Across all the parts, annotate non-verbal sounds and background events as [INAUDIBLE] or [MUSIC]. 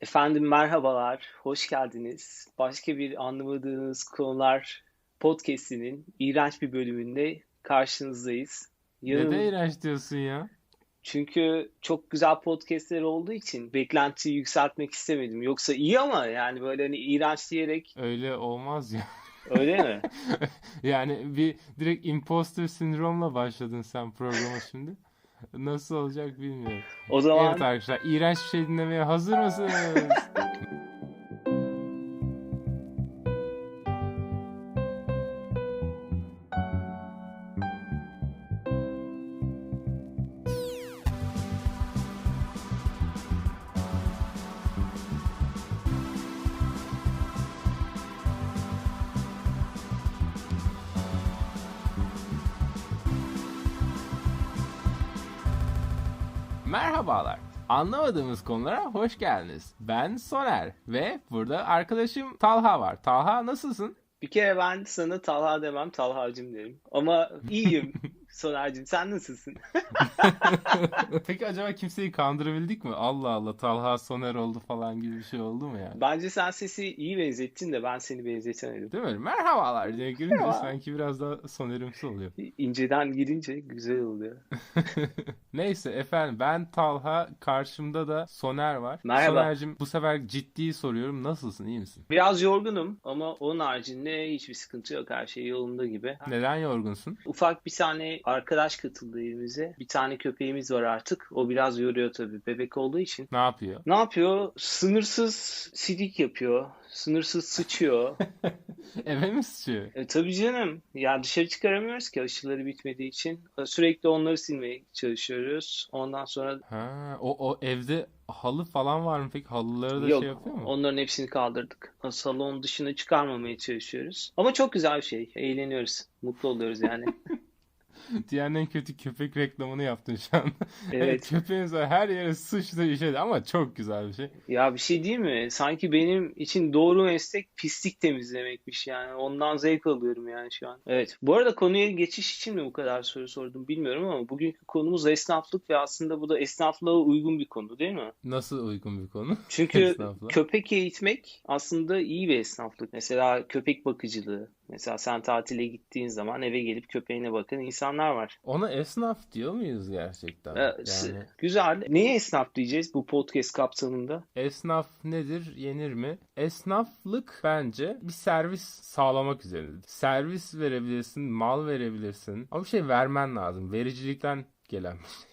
Efendim merhabalar, hoş geldiniz. Başka bir anlamadığınız konular podcast'inin iğrenç bir bölümünde karşınızdayız. Yanım... Neden iğrenç diyorsun ya? Çünkü çok güzel podcastler olduğu için beklentiyi yükseltmek istemedim. Yoksa iyi ama yani böyle hani iğrenç diyerek... Öyle olmaz ya. Öyle mi? [LAUGHS] yani bir direkt imposter sindromla başladın sen programa şimdi. [LAUGHS] Nasıl olacak bilmiyorum. O zaman... Evet arkadaşlar iğrenç bir şey dinlemeye hazır mısınız? [LAUGHS] Merhabalar. Anlamadığımız konulara hoş geldiniz. Ben Soner ve burada arkadaşım Talha var. Talha nasılsın? Bir kere ben sana Talha demem, Talha'cım derim. Ama iyiyim. [LAUGHS] Soner'cim sen nasılsın? [LAUGHS] Peki acaba kimseyi kandırabildik mi? Allah Allah Talha Soner oldu falan gibi bir şey oldu mu yani? Bence sen sesi iyi benzettin de ben seni benzetemedim. Değil mi? Merhabalar diye girince Merhaba. sanki biraz daha Soner'imsi oluyor. İnceden girince güzel oluyor. [LAUGHS] Neyse efendim ben Talha karşımda da Soner var. Merhaba. Soner'cim bu sefer ciddi soruyorum. Nasılsın? iyi misin? Biraz yorgunum ama onun haricinde hiçbir sıkıntı yok. Her şey yolunda gibi. Neden yorgunsun? Ufak bir tane arkadaş katıldı evimize. Bir tane köpeğimiz var artık. O biraz yoruyor tabii bebek olduğu için. Ne yapıyor? Ne yapıyor? Sınırsız sidik yapıyor. Sınırsız sıçıyor. [LAUGHS] Eve mi sıçıyor? E, tabii canım. Ya dışarı çıkaramıyoruz ki aşıları bitmediği için. Sürekli onları silmeye çalışıyoruz. Ondan sonra... Ha, o, o evde halı falan var mı peki? Halıları da Yok, şey yapıyor mu? onların hepsini kaldırdık. Salon dışına çıkarmamaya çalışıyoruz. Ama çok güzel bir şey. Eğleniyoruz. Mutlu oluyoruz yani. [LAUGHS] Dünyanın en kötü köpek reklamını yaptın şu an. [LAUGHS] Evet. Köpeğiniz var her yere sıçtı işedi ama çok güzel bir şey. Ya bir şey değil mi? Sanki benim için doğru meslek pislik temizlemekmiş yani. Ondan zevk alıyorum yani şu an. Evet. Bu arada konuya geçiş için mi bu kadar soru sordum bilmiyorum ama bugünkü konumuz esnaflık ve aslında bu da esnaflığa uygun bir konu değil mi? Nasıl uygun bir konu? Çünkü [LAUGHS] köpek eğitmek aslında iyi bir esnaflık. Mesela köpek bakıcılığı, Mesela sen tatile gittiğin zaman eve gelip köpeğine bakın insanlar var. Ona esnaf diyor muyuz gerçekten? Ee, yani... Güzel. Neye esnaf diyeceğiz bu podcast kapsamında? Esnaf nedir? Yenir mi? Esnaflık bence bir servis sağlamak üzerinedir. Servis verebilirsin, mal verebilirsin. Ama bir şey vermen lazım. Vericilikten gelen bir şey.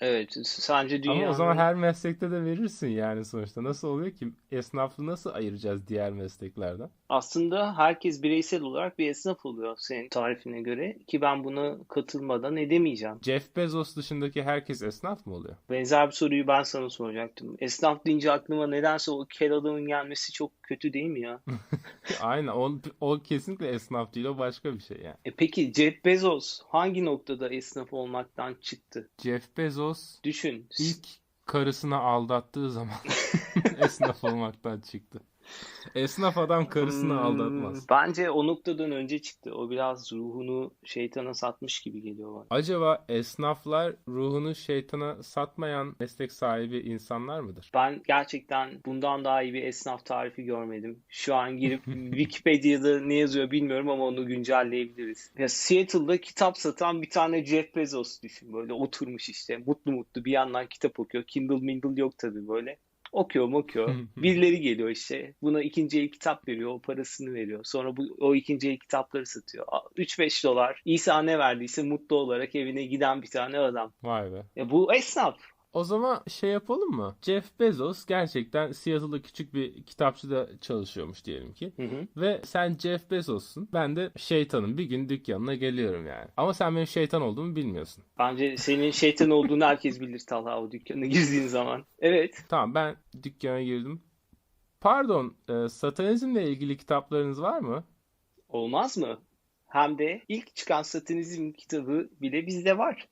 Evet, sence dünya... Ama o zaman her meslekte de verirsin yani sonuçta. Nasıl oluyor ki? Esnafı nasıl ayıracağız diğer mesleklerden? Aslında herkes bireysel olarak bir esnaf oluyor senin tarifine göre. Ki ben buna katılmadan edemeyeceğim. Jeff Bezos dışındaki herkes esnaf mı oluyor? Benzer bir soruyu ben sana soracaktım. Esnaf deyince aklıma nedense o kel adamın gelmesi çok kötü değil mi ya? [LAUGHS] Aynen. O, o kesinlikle esnaf değil. O başka bir şey yani. E peki Jeff Bezos hangi noktada esnaf olmaktan çıktı? Jeff Bezos Düşün. ilk karısını aldattığı zaman [LAUGHS] esnaf olmaktan çıktı. [LAUGHS] Esnaf adam karısını hmm, aldatmaz. Bence o noktadan önce çıktı. O biraz ruhunu şeytana satmış gibi geliyor bana. Acaba esnaflar ruhunu şeytana satmayan meslek sahibi insanlar mıdır? Ben gerçekten bundan daha iyi bir esnaf tarifi görmedim. Şu an girip [LAUGHS] Wikipedia'da ne yazıyor bilmiyorum ama onu güncelleyebiliriz. Ya Seattle'da kitap satan bir tane Jeff Bezos düşün. Böyle oturmuş işte mutlu mutlu bir yandan kitap okuyor. Kindle Mindle yok tabii böyle. Okuyor okuyor. Birileri geliyor işte. Buna ikinci el kitap veriyor. O parasını veriyor. Sonra bu o ikinci el kitapları satıyor. 3-5 dolar. İsa ne verdiyse mutlu olarak evine giden bir tane adam. Vay be. Ya bu esnaf. O zaman şey yapalım mı? Jeff Bezos gerçekten Seattle'da küçük bir kitapçıda çalışıyormuş diyelim ki. Hı hı. Ve sen Jeff Bezos'sun. Ben de şeytanım. Bir gün dükkanına geliyorum yani. Ama sen benim şeytan olduğumu bilmiyorsun. Bence senin şeytan olduğunu herkes bilir Talha o dükkana girdiğin zaman. Evet. Tamam ben dükkana girdim. Pardon, e, satanizmle ilgili kitaplarınız var mı? Olmaz mı? Hem de ilk çıkan satanizm kitabı bile bizde var.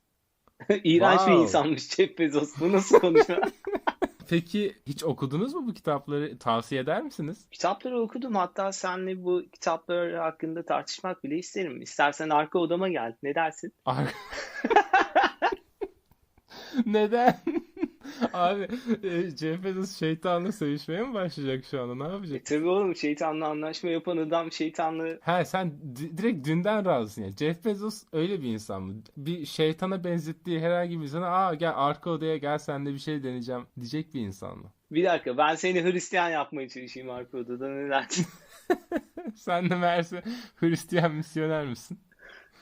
[LAUGHS] İğrenç wow. bir insanmış Jeff Bezos. Bu nasıl konuşma? [LAUGHS] Peki hiç okudunuz mu bu kitapları? Tavsiye eder misiniz? Kitapları okudum. Hatta seninle bu kitaplar hakkında tartışmak bile isterim. İstersen arka odama gel. Ne dersin? Ar- [LAUGHS] Neden? Abi e, Jeff Bezos şeytanla sevişmeye mi başlayacak şu anda? Ne yapacak? E tabii oğlum şeytanla anlaşma yapan adam şeytanla He sen di- direkt dünden razısın ya. Jeff Bezos öyle bir insan mı? Bir şeytana benzettiği herhangi bir insana aa gel arka odaya gel sen de bir şey deneyeceğim diyecek bir insan mı? bir dakika ben seni Hristiyan yapmaya çalışayım arka odada ne dersin? [LAUGHS] Sen de meğerse Hristiyan misyoner misin?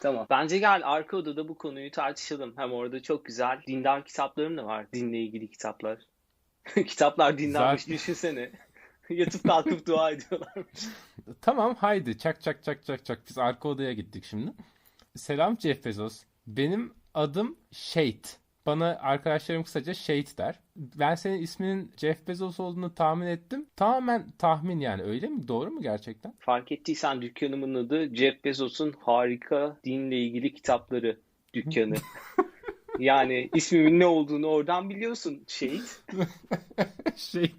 Tamam. Bence gel arka odada bu konuyu tartışalım. Hem orada çok güzel dindar kitaplarım da var. Dinle ilgili kitaplar. [LAUGHS] Kitaplar dinlenmiş Zaten- düşünsene. [LAUGHS] Yatıp kalkıp dua ediyorlarmış. Tamam haydi çak çak çak çak çak biz arka odaya gittik şimdi. Selam Jeff Bezos. Benim adım Shade. Bana arkadaşlarım kısaca Shade der. Ben senin isminin Jeff Bezos olduğunu tahmin ettim. Tamamen tahmin yani öyle mi? Doğru mu gerçekten? Fark ettiysen dükkanımın adı Jeff Bezos'un harika dinle ilgili kitapları dükkanı. [LAUGHS] Yani ismimin ne olduğunu oradan biliyorsun Şehit. [LAUGHS] Shade.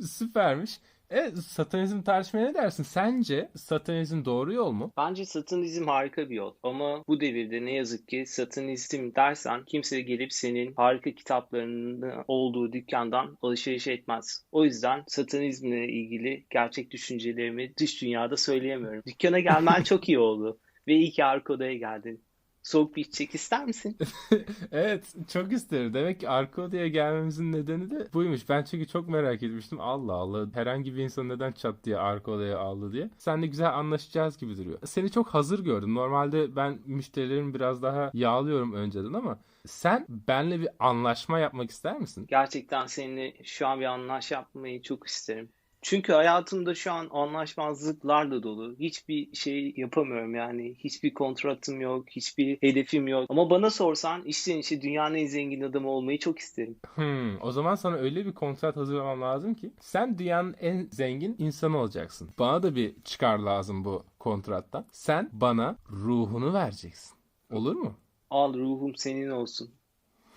Süpermiş. E satanizm tartışmaya ne dersin? Sence satanizm doğru yol mu? Bence satanizm harika bir yol. Ama bu devirde ne yazık ki satanizm dersen kimse gelip senin harika kitaplarının olduğu dükkandan alışveriş etmez. O yüzden satanizmle ilgili gerçek düşüncelerimi dış dünyada söyleyemiyorum. Dükkana gelmen [LAUGHS] çok iyi oldu. Ve iyi ki arka odaya geldin. Soğuk bir içecek ister misin? [LAUGHS] Evet çok isterim. Demek ki arka odaya gelmemizin nedeni de buymuş. Ben çünkü çok merak etmiştim. Allah Allah herhangi bir insan neden çat diye arka odaya aldı diye. Seninle güzel anlaşacağız gibi duruyor. Seni çok hazır gördüm. Normalde ben müşterilerimi biraz daha yağlıyorum önceden ama sen benle bir anlaşma yapmak ister misin? Gerçekten seninle şu an bir anlaş yapmayı çok isterim. Çünkü hayatımda şu an anlaşmazlıklarla dolu. Hiçbir şey yapamıyorum yani. Hiçbir kontratım yok, hiçbir hedefim yok. Ama bana sorsan işten işe dünyanın en zengin adamı olmayı çok isterim. Hmm, o zaman sana öyle bir kontrat hazırlamam lazım ki sen dünyanın en zengin insanı olacaksın. Bana da bir çıkar lazım bu kontrattan. Sen bana ruhunu vereceksin. Olur mu? Al ruhum senin olsun.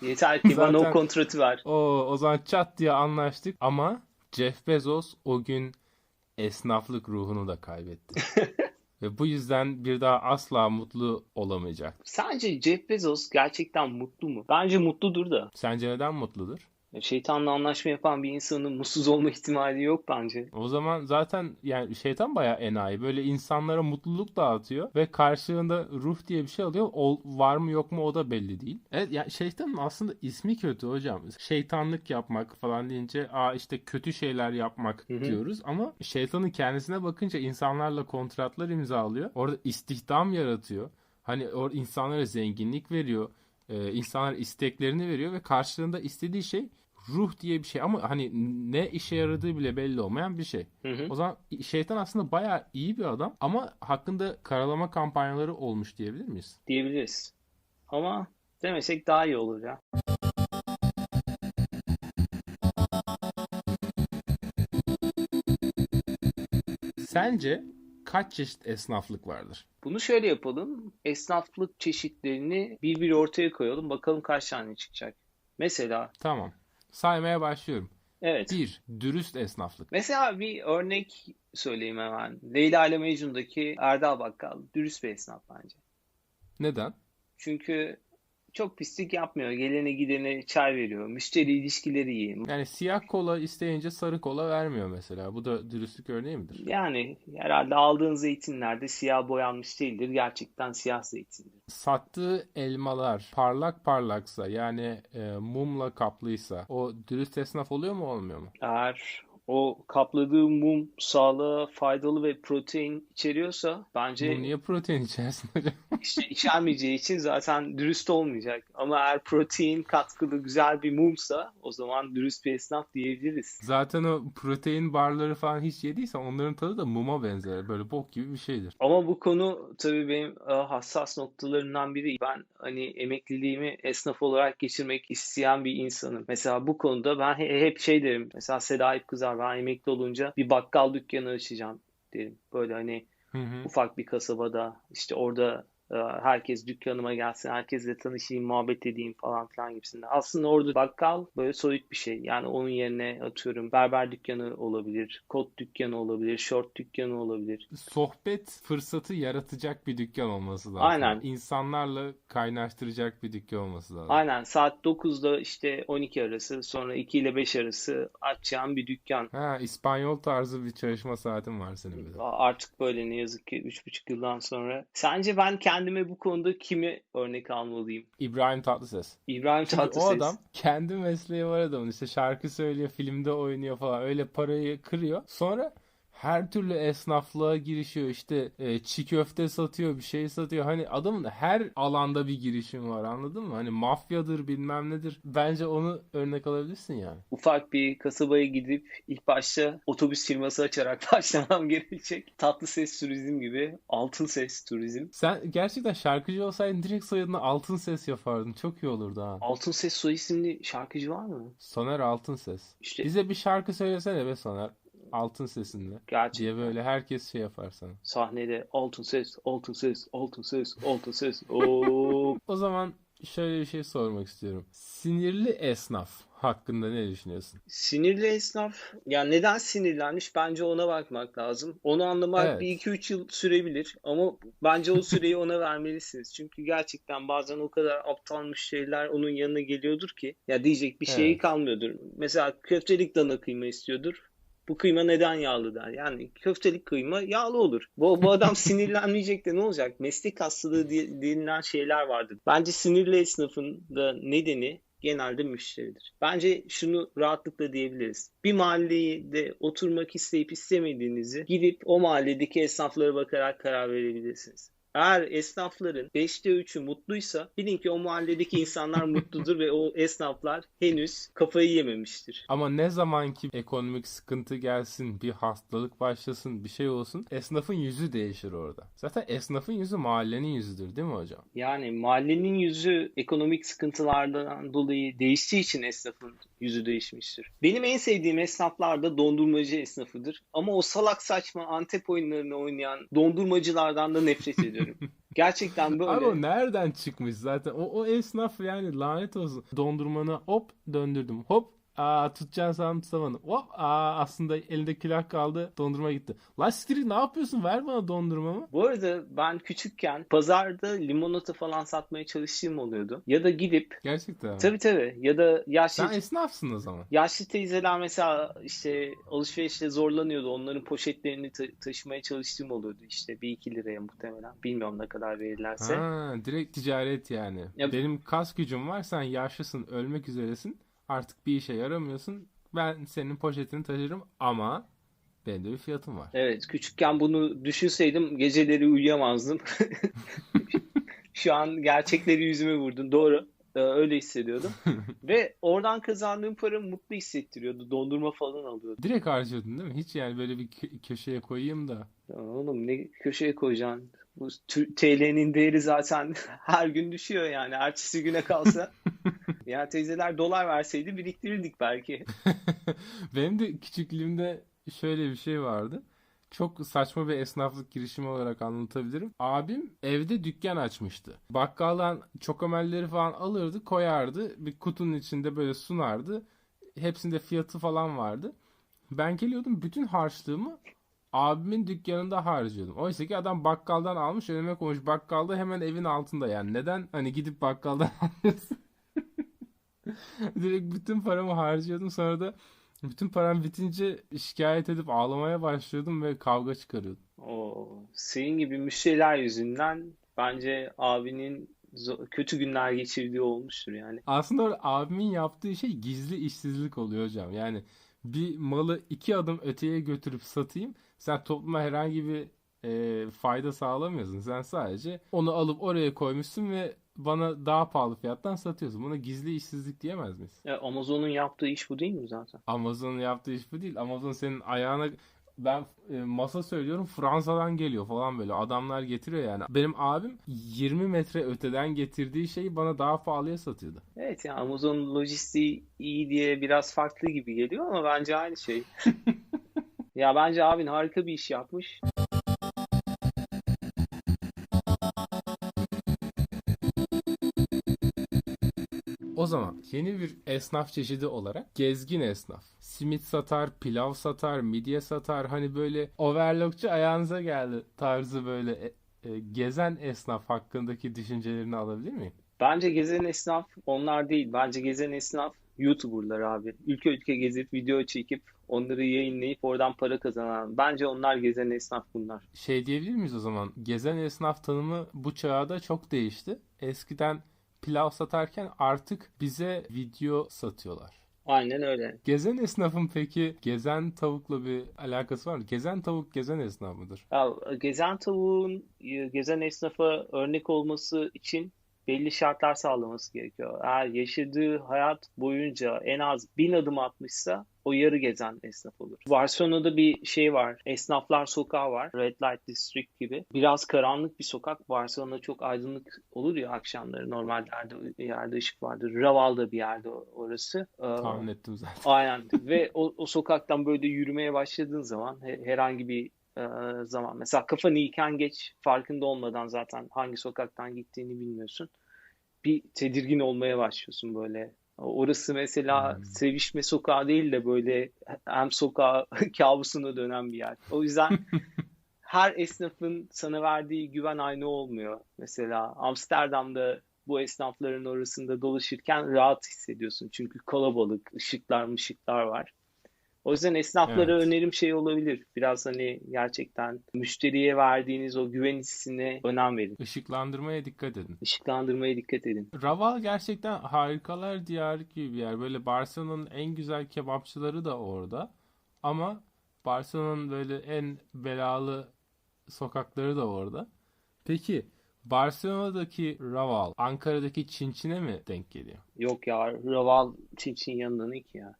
Yeter ki bana Zaten- o kontratı ver. O, o zaman çat diye anlaştık ama Jeff Bezos o gün esnaflık ruhunu da kaybetti. [LAUGHS] Ve bu yüzden bir daha asla mutlu olamayacak. Sence Jeff Bezos gerçekten mutlu mu? Bence mutludur da. Sence neden mutludur? Şeytanla anlaşma yapan bir insanın mutsuz olma ihtimali yok bence. O zaman zaten yani şeytan bayağı enayi. Böyle insanlara mutluluk dağıtıyor ve karşılığında ruh diye bir şey alıyor. O, var mı yok mu o da belli değil. Evet yani şeytanın aslında ismi kötü hocam. Şeytanlık yapmak falan deyince aa işte kötü şeyler yapmak Hı hı. diyoruz ama şeytanın kendisine bakınca insanlarla kontratlar imzalıyor. Orada istihdam yaratıyor. Hani o insanlara zenginlik veriyor. Ee, insanlar isteklerini veriyor ve karşılığında istediği şey ruh diye bir şey ama hani ne işe yaradığı bile belli olmayan bir şey. Hı hı. O zaman şeytan aslında bayağı iyi bir adam ama hakkında karalama kampanyaları olmuş diyebilir miyiz? Diyebiliriz. Ama demesek daha iyi olur ya. Sence kaç çeşit esnaflık vardır? Bunu şöyle yapalım. Esnaflık çeşitlerini bir bir ortaya koyalım. Bakalım kaç tane çıkacak. Mesela Tamam. Saymaya başlıyorum. evet. 1. Dürüst esnaflık. Mesela bir örnek söyleyeyim hemen. Leyla ile Mecnun'daki Erdal Bakkal dürüst bir esnaf bence. Neden? Çünkü çok pislik yapmıyor. Gelene gidene çay veriyor. Müşteri ilişkileri iyi. Yani siyah kola isteyince sarı kola vermiyor mesela. Bu da dürüstlük örneği midir? Yani herhalde aldığın zeytinler de siyah boyanmış değildir. Gerçekten siyah zeytindir. Sattığı elmalar parlak parlaksa yani e, mumla kaplıysa o dürüst esnaf oluyor mu olmuyor mu? Eğer o kapladığı mum sağlığa faydalı ve protein içeriyorsa bence Bu niye protein içersin hocam? [LAUGHS] işte içermeyeceği için zaten dürüst olmayacak. Ama eğer protein katkılı güzel bir mumsa o zaman dürüst bir esnaf diyebiliriz. Zaten o protein barları falan hiç yediysen onların tadı da muma benzer. Böyle bok gibi bir şeydir. Ama bu konu tabii benim e, hassas noktalarımdan biri. Ben hani emekliliğimi esnaf olarak geçirmek isteyen bir insanım. Mesela bu konuda ben he- hep şey derim. Mesela Seda kızar ben emekli olunca bir bakkal dükkanı açacağım derim. Böyle hani Hı hı. ufak bir kasabada işte orada herkes dükkanıma gelsin, herkesle tanışayım, muhabbet edeyim falan filan gibisinden. Aslında orada bakkal böyle soyut bir şey. Yani onun yerine atıyorum berber dükkanı olabilir, kot dükkanı olabilir, short dükkanı olabilir. Sohbet fırsatı yaratacak bir dükkan olması lazım. Aynen. İnsanlarla kaynaştıracak bir dükkan olması lazım. Aynen saat 9'da işte 12 arası sonra 2 ile 5 arası açacağım bir dükkan. Ha, İspanyol tarzı bir çalışma saatin var senin bir de. Artık böyle ne yazık ki 3,5 yıldan sonra. Sence ben kendime bu konuda kimi örnek almalıyım? İbrahim Tatlıses. İbrahim Çünkü Tatlıses. o adam kendi mesleği var adamın. İşte şarkı söylüyor, filmde oynuyor falan. Öyle parayı kırıyor. Sonra her türlü esnaflığa girişiyor. İşte e, çiğ köfte satıyor, bir şey satıyor. Hani adamın her alanda bir girişim var anladın mı? Hani mafyadır bilmem nedir. Bence onu örnek alabilirsin yani. Ufak bir kasabaya gidip ilk başta otobüs firması açarak [LAUGHS] başlamam gerekecek. Tatlı ses turizm gibi. Altın ses turizm. Sen gerçekten şarkıcı olsaydın direkt soyadını Altın Ses yapardın. Çok iyi olurdu ha. Altın ses soy isimli şarkıcı var mı? Soner Altın Ses. İşte Bize bir şarkı söylesene be Soner. Altın sesinle. gerçekten. Diye böyle herkes şey yapar sana. Sahnede altın ses, altın ses, altın ses, altın ses. [LAUGHS] Oo. O zaman şöyle bir şey sormak istiyorum. Sinirli esnaf hakkında ne düşünüyorsun? Sinirli esnaf ya neden sinirlenmiş bence ona bakmak lazım. Onu anlamak Evet. bir iki üç yıl sürebilir ama bence o süreyi ona [LAUGHS] vermelisiniz. Çünkü gerçekten bazen o kadar aptalmış şeyler onun yanına geliyordur ki ya diyecek bir şeyi Evet. kalmıyordur. Mesela köftelik dana kıyma istiyordur. Bu kıyma neden yağlı der. Yani köftelik kıyma yağlı olur. Bu, bu adam [LAUGHS] sinirlenmeyecek de ne olacak? Meslek hastalığı denilen şeyler vardır. Bence sinirli esnafın da nedeni genelde müşteridir. Bence şunu rahatlıkla diyebiliriz. Bir mahallede oturmak isteyip istemediğinizi gidip o mahalledeki esnaflara bakarak karar verebilirsiniz. Eğer esnafların 5'te 3'ü mutluysa bilin ki o mahalledeki insanlar [LAUGHS] mutludur ve o esnaflar henüz kafayı yememiştir. Ama ne zaman ki ekonomik sıkıntı gelsin, bir hastalık başlasın, bir şey olsun, esnafın yüzü değişir orada. Zaten esnafın yüzü mahallenin yüzüdür değil mi hocam? Yani mahallenin yüzü ekonomik sıkıntılardan dolayı değiştiği için esnafın yüzü değişmiştir. Benim en sevdiğim esnaflar da dondurmacı esnafıdır. Ama o salak saçma Antep oyunlarını oynayan dondurmacılardan da nefret [LAUGHS] ediyorum. Gerçekten böyle. Abi o nereden çıkmış zaten? O, o esnaf yani lanet olsun. Dondurmanı hop döndürdüm. Hop Aa tutacağın sandım tutamadım. Hop aa aslında elinde külah kaldı. Dondurma gitti. La siktir ne yapıyorsun? Ver bana dondurmamı. Bu arada ben küçükken pazarda limonata falan satmaya çalıştığım oluyordu. Ya da gidip Gerçekten. tabii tabii ya da yaşlı Sen esnafsın o zaman. Yaşlı teyzeler mesela işte alışverişte zorlanıyordu. Onların poşetlerini ta- taşımaya çalıştığım oluyordu işte bir iki liraya muhtemelen. Bilmiyorum ne kadar verirlerse. Ha, direkt ticaret yani. Ya- Benim kas gücüm var. Sen yaşlısın, ölmek üzeresin. Artık bir işe yaramıyorsun. Ben senin poşetini taşırım ama benim de bir fiyatım var. Evet, küçükken bunu düşünseydim geceleri uyuyamazdım. [LAUGHS] Şu an gerçekleri yüzüme vurdun. Doğru. Ee, Öyle hissediyordum. [LAUGHS] Ve oradan kazandığım para mutlu hissettiriyordu. Dondurma falan alıyordum. Direkt harcıyordun değil mi? Hiç yani böyle bir kö- köşeye koyayım da. Ya Oğlum ne köşeye koyacaksın? Bu TL'nin değeri zaten [LAUGHS] her gün düşüyor yani. Ertesi güne kalsa. [LAUGHS] Ya teyzeler dolar verseydi biriktirirdik belki. [LAUGHS] Benim de küçüklüğümde şöyle bir şey vardı. Çok saçma bir esnaflık girişimi olarak anlatabilirim. Abim evde dükkan açmıştı. Bakkaldan çokomelleri falan alırdı, koyardı. Bir kutunun içinde böyle sunardı. Hepsinde fiyatı falan vardı. Ben geliyordum bütün harçlığımı abimin dükkanında harcıyordum. Oysa ki adam bakkaldan almış önüme koymuş. Bakkalda hemen evin altında yani. Neden hani gidip bakkaldan [LAUGHS] alıyorsun? Direkt bütün paramı harcıyordum. Sonra da bütün param bitince şikayet edip ağlamaya başlıyordum ve kavga çıkarıyordum. O senin gibi müşteriler yüzünden bence abinin kötü günler geçirdiği olmuştur yani. Aslında abimin yaptığı şey gizli işsizlik oluyor hocam. Yani bir malı iki adım öteye götürüp satayım. Sen topluma herhangi bir e, fayda sağlamıyorsun. Sen sadece onu alıp oraya koymuşsun ve bana daha pahalı fiyattan satıyorsun. Buna gizli işsizlik diyemez miyiz? Ya Amazon'un yaptığı iş bu değil mi zaten? Amazon'un yaptığı iş bu değil. Amazon senin ayağına ben e, masa söylüyorum Fransa'dan geliyor falan böyle adamlar getiriyor yani. Benim abim 20 metre öteden getirdiği şeyi bana daha pahalıya satıyordu. Evet yani Amazon lojistiği iyi diye biraz farklı gibi geliyor ama bence aynı şey. [LAUGHS] ya bence abin harika bir iş yapmış. O zaman yeni bir esnaf çeşidi olarak gezgin esnaf. Simit satar, pilav satar, midye satar. Hani böyle overlockçu ayağınıza geldi tarzı böyle e, e, gezen esnaf hakkındaki düşüncelerini alabilir miyim? Bence gezen esnaf onlar değil. Bence gezen esnaf YouTuber'lar abi. Ülke ülke gezip video çekip onları yayınlayıp oradan para kazanan. Bence onlar gezen esnaf bunlar. Şey diyebilir miyiz o zaman? Gezen esnaf tanımı bu çağda çok değişti. Eskiden pilav satarken artık bize video satıyorlar. Aynen öyle. Gezen esnafın peki gezen tavukla bir alakası var mı? Gezen tavuk gezen esnaf mıdır? Ya, gezen tavuğun gezen esnafa örnek olması için belli şartlar sağlaması gerekiyor. Eğer yaşadığı hayat boyunca en az bin adım atmışsa o yarı gezen esnaf olur. Barcelona'da bir şey var. Esnaflar sokağı var. Red Light District gibi. Biraz karanlık bir sokak. Barcelona çok aydınlık olur ya akşamları. Normalde yerde, yerde ışık vardır. Raval'da bir yerde orası. Ee, Tahmin ettim zaten. Aynen. Ve o, o sokaktan böyle yürümeye başladığın zaman herhangi bir e, zaman. Mesela kafanı iken geç farkında olmadan zaten hangi sokaktan gittiğini bilmiyorsun. Bir tedirgin olmaya başlıyorsun böyle. Orası mesela hmm. sevişme sokağı değil de böyle hem sokağı [LAUGHS] kabusuna dönen bir yer. O yüzden [LAUGHS] her esnafın sana verdiği güven aynı olmuyor. Mesela Amsterdam'da bu esnafların arasında dolaşırken rahat hissediyorsun. Çünkü kalabalık, ışıklar mışıklar var. O yüzden esnaflara evet. önerim şey olabilir. Biraz hani gerçekten müşteriye verdiğiniz o güven hissine önem verin. Işıklandırmaya dikkat edin. Işıklandırmaya dikkat edin. Raval gerçekten harikalar diyarı gibi bir yer. Böyle Barcelona'nın en güzel kebapçıları da orada. Ama Barcelona'nın böyle en belalı sokakları da orada. Peki Barcelona'daki Raval Ankara'daki Çinçin'e mi denk geliyor? Yok ya Raval Çinçin yanında ne ki ya?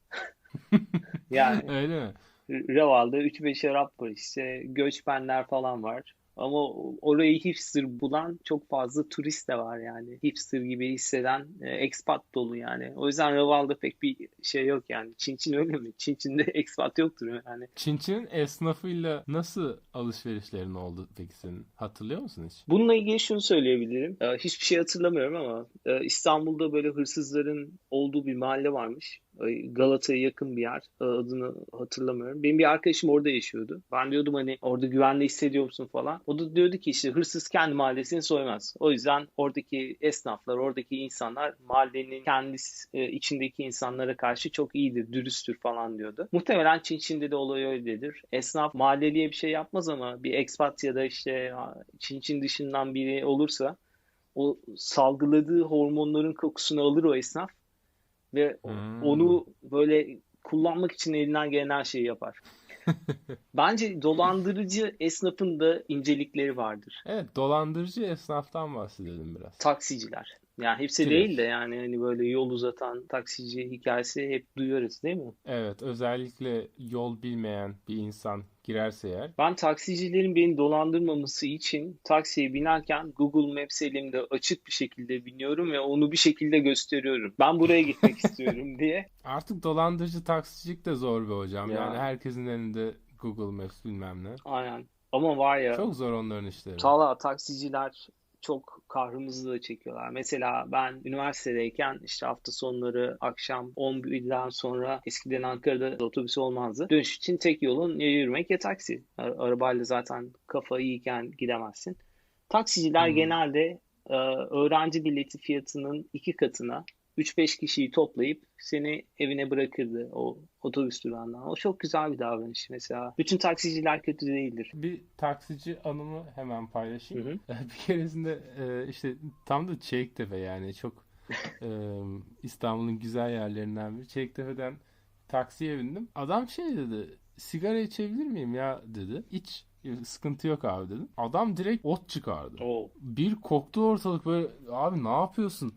[LAUGHS] yani [LAUGHS] Öyle mi? Raval'da 3-5 Arap var işte göçmenler falan var. Ama orayı hipster bulan çok fazla turist de var yani. Hipster gibi hisseden e, expat dolu yani. O yüzden Raval'da pek bir şey yok yani. Çinçin öyle mi? Çinçin'de [LAUGHS] expat yoktur yani. Çinçin'in esnafıyla nasıl alışverişlerin oldu peki senin? Hatırlıyor musun hiç? Bununla ilgili şunu söyleyebilirim. E, hiçbir şey hatırlamıyorum ama e, İstanbul'da böyle hırsızların olduğu bir mahalle varmış. Galata'ya yakın bir yer. Adını hatırlamıyorum. Benim bir arkadaşım orada yaşıyordu. Ben diyordum hani orada güvenli hissediyor musun falan. O da diyordu ki işte hırsız kendi mahallesini soymaz. O yüzden oradaki esnaflar, oradaki insanlar mahallenin kendi e, içindeki insanlara karşı çok iyidir, dürüsttür falan diyordu. Muhtemelen Çin Çin'de de olay öyledir. Esnaf mahalleliye bir şey yapmaz ama bir expat ya da işte Çin Çin dışından biri olursa o salgıladığı hormonların kokusunu alır o esnaf ve hmm. onu böyle kullanmak için elinden gelen her şeyi yapar. [LAUGHS] Bence dolandırıcı esnafın da incelikleri vardır. Evet, dolandırıcı esnaftan bahsedelim biraz. Taksiciler. Yani hepsi Direkt. değil de yani hani böyle yol uzatan taksici hikayesi hep duyuyoruz değil mi? Evet özellikle yol bilmeyen bir insan girerse eğer. Ben taksicilerin beni dolandırmaması için taksiye binerken Google Maps elimde açık bir şekilde biniyorum ve onu bir şekilde gösteriyorum. Ben buraya gitmek [LAUGHS] istiyorum diye. Artık dolandırıcı taksicilik de zor be hocam. Ya. Yani herkesin elinde Google Maps bilmem ne. Aynen. Ama var ya. Çok zor onların işleri. Valla taksiciler çok kahrımızı da çekiyorlar. Mesela ben üniversitedeyken işte hafta sonları akşam 11'den sonra eskiden Ankara'da otobüs olmazdı. Dönüş için tek yolun ya yürümek ya taksi. Arabayla zaten kafa iyiyken gidemezsin. Taksiciler hmm. genelde e, öğrenci bileti fiyatının iki katına 3-5 kişiyi toplayıp seni evine bırakırdı o otobüs durağından. O çok güzel bir davranış mesela. Bütün taksiciler kötü değildir. Bir taksici anımı hemen paylaşayım. Hı hı. [LAUGHS] bir keresinde e, işte tam da Çeliktepe yani çok [LAUGHS] e, İstanbul'un güzel yerlerinden biri. Çeliktepe'den taksiye bindim. Adam şey dedi sigara içebilir miyim ya dedi. İç sıkıntı yok abi dedim. Adam direkt ot çıkardı. Oo. Bir koktu ortalık böyle abi ne yapıyorsun?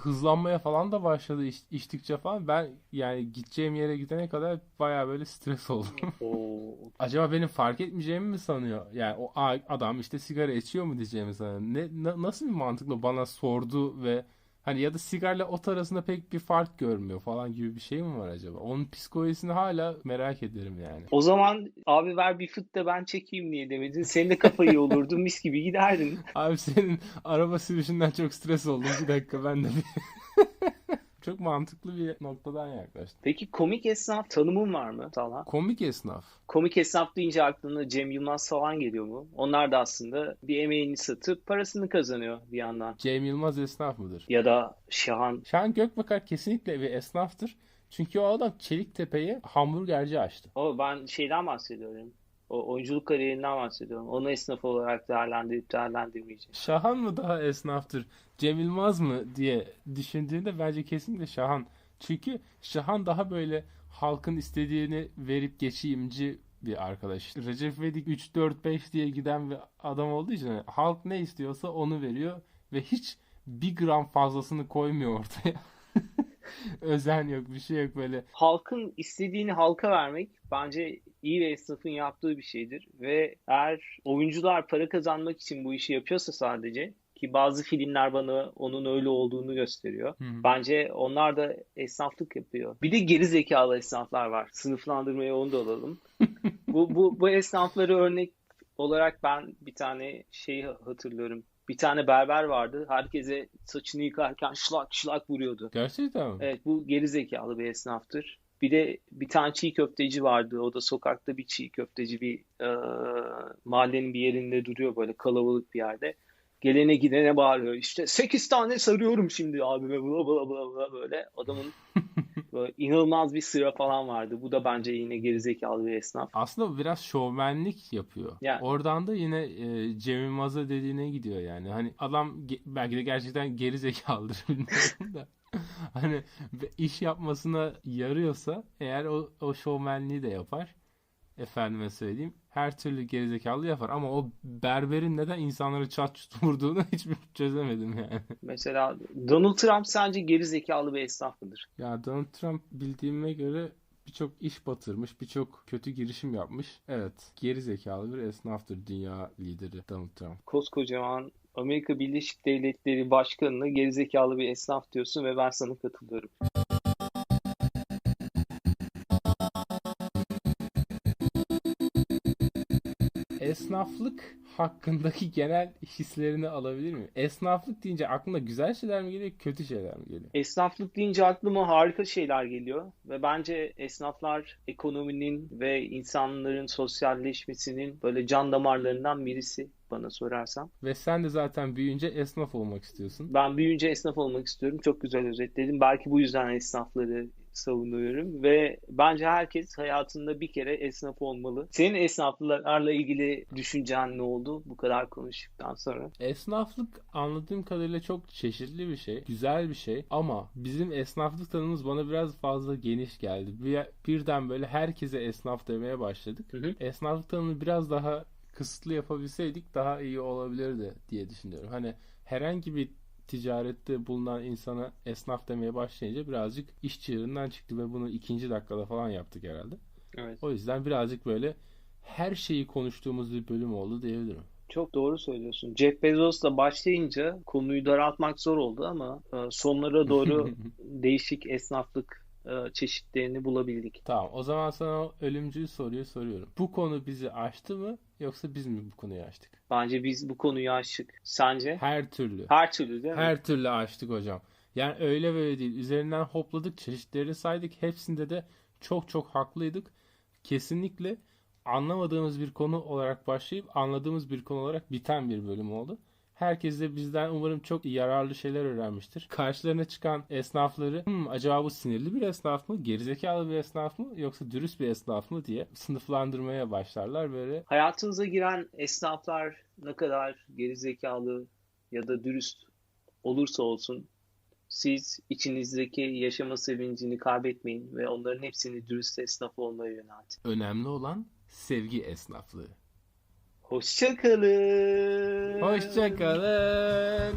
Hızlanmaya falan da başladı iç, içtikçe falan. Ben yani gideceğim yere gidene kadar baya böyle stres oldum. [LAUGHS] Acaba benim fark etmeyeceğimi mi sanıyor? Yani o adam işte sigara içiyor mu diyeceğimi sanıyor. Ne, na, nasıl bir mantıkla bana sordu ve Hani ya da sigarla ot arasında pek bir fark görmüyor falan gibi bir şey mi var acaba? Onun psikolojisini hala merak ederim yani. O zaman abi ver bir fıt da ben çekeyim niye demedin. Senin de kafa iyi olurdu mis gibi giderdin. [LAUGHS] Abi senin araba sürüşünden çok stres oldum. Bir dakika ben de bir... [LAUGHS] Çok mantıklı bir noktadan yaklaştın. Peki komik esnaf tanımın var mı Talha? Komik esnaf. Komik esnaf deyince aklına Cem Yılmaz falan geliyor mu? Onlar da aslında bir emeğini satıp parasını kazanıyor bir yandan. Cem Yılmaz esnaf mıdır? Ya da Şahan. Şahan Gökbakar kesinlikle bir esnaftır. Çünkü o adam Çeliktepe'ye hamburgerci açtı. O ben şeyden bahsediyorum. O oyunculuk kariyerinden bahsediyorum. Onu esnaf olarak değerlendirip değerlendirmeyeceğim. Şahan mı daha esnaftır, Cem Yılmaz mı diye düşündüğünde bence kesinlikle Şahan. Çünkü Şahan daha böyle halkın istediğini verip geçeyimci bir arkadaş. Recep İvedik 3 4 5 diye giden bir adam olduğu için halk ne istiyorsa onu veriyor ve hiç bir gram fazlasını koymuyor ortaya. [LAUGHS] Özen yok, bir şey yok böyle. Halkın istediğini halka vermek bence iyi bir esnafın yaptığı bir şeydir. Ve eğer oyuncular para kazanmak için bu işi yapıyorsa sadece ki bazı filmler bana onun öyle olduğunu gösteriyor. Hı. Bence onlar da esnaflık yapıyor. Bir de geri zekalı esnaflar var. Sınıflandırmaya onu da alalım. [LAUGHS] bu, bu, bu esnafları örnek olarak ben bir tane şeyi hatırlıyorum. Bir tane berber vardı. Herkese saçını yıkarken şlak şlak vuruyordu. Gerçekten mi? Evet bu geri zekalı bir esnaftır. Bir de bir tane çiğ köfteci vardı. O da sokakta bir çiğ köfteci bir e, mahallenin bir yerinde duruyor böyle kalabalık bir yerde. Gelene gidene bağırıyor. İşte 8 tane sarıyorum şimdi abime bla bla bla bla böyle. Adamın [LAUGHS] böyle inanılmaz bir sıra falan vardı. Bu da bence yine gerizekalı bir esnaf. Aslında biraz şovmenlik yapıyor. Yani- Oradan da yine e, Cem Yılmaz'a dediğine gidiyor yani. Hani adam belki de gerçekten geri zekalıdır [LAUGHS] bilmiyorum da. Hani iş yapmasına yarıyorsa eğer o, o şovmenliği de yapar. Efendime söyleyeyim. Her türlü gerizekalı yapar ama o berberin neden insanları çat çut [LAUGHS] vurduğunu hiç çözemedim yani. Mesela Donald Trump sence gerizekalı bir esnaf mıdır? Ya Donald Trump bildiğime göre birçok iş batırmış, birçok kötü girişim yapmış. Evet, geri zekalı bir esnaftır dünya lideri Donald Trump. Koskocaman Amerika Birleşik Devletleri Başkanı'na gerizekalı bir esnaf diyorsun ve ben sana katılıyorum. Esnaflık hakkındaki [LAUGHS] genel hislerini alabilir miyim? Esnaflık deyince aklına güzel şeyler mi geliyor, kötü şeyler mi geliyor? Esnaflık deyince aklıma harika şeyler geliyor ve bence esnaflar ekonominin ve insanların sosyalleşmesinin böyle can damarlarından birisi bana sorarsan. Ve sen de zaten büyüyünce esnaf olmak istiyorsun. Ben büyüyünce esnaf olmak istiyorum. Çok güzel özetledim. Belki bu yüzden esnafları savunuyorum ve bence herkes hayatında bir kere esnaf olmalı. Senin esnaflarla ilgili düşüncen ne oldu bu kadar konuştuktan sonra? Esnaflık anladığım kadarıyla çok çeşitli bir şey, güzel bir şey ama bizim esnaflık tanımımız bana biraz fazla geniş geldi. Bir, birden böyle herkese esnaf demeye başladık. Hı hı. Esnaflık tanımını biraz daha kısıtlı yapabilseydik daha iyi olabilirdi diye düşünüyorum. Hani herhangi bir ticarette bulunan insana esnaf demeye başlayınca birazcık iş çığırından çıktı ve bunu ikinci dakikada falan yaptık herhalde. Evet. O yüzden birazcık böyle her şeyi konuştuğumuz bir bölüm oldu diyebilirim. Çok doğru söylüyorsun. Jeff Bezos'la başlayınca konuyu daraltmak zor oldu ama e, sonlara doğru [LAUGHS] değişik esnaflık çeşitlerini bulabildik. Tamam, o zaman sana o ölümcül soruyu soruyorum. Bu konu bizi aştı mı yoksa biz mi bu konuyu açtık? Bence biz bu konuyu aştık. Sence? Her türlü. Her türlü değil mi? Her türlü açtık hocam. Yani öyle böyle değil. Üzerinden hopladık, çeşitlerini saydık. Hepsinde de çok çok haklıydık. Kesinlikle anlamadığımız bir konu olarak başlayıp anladığımız bir konu olarak biten bir bölüm oldu. Herkes de bizden umarım çok yararlı şeyler öğrenmiştir. Karşılarına çıkan esnafları "Hmm, acaba bu sinirli bir esnaf mı, gerizekalı bir esnaf mı yoksa dürüst bir esnaf mı diye sınıflandırmaya başlarlar böyle. Hayatınıza giren esnaflar ne kadar gerizekalı ya da dürüst olursa olsun siz içinizdeki yaşama sevincini kaybetmeyin ve onların hepsini dürüst esnaf olmaya yöneltin. Önemli olan sevgi esnaflığı. Hoşçakalın. Hoşçakalın.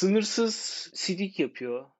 Sınırsız sidik yapıyor.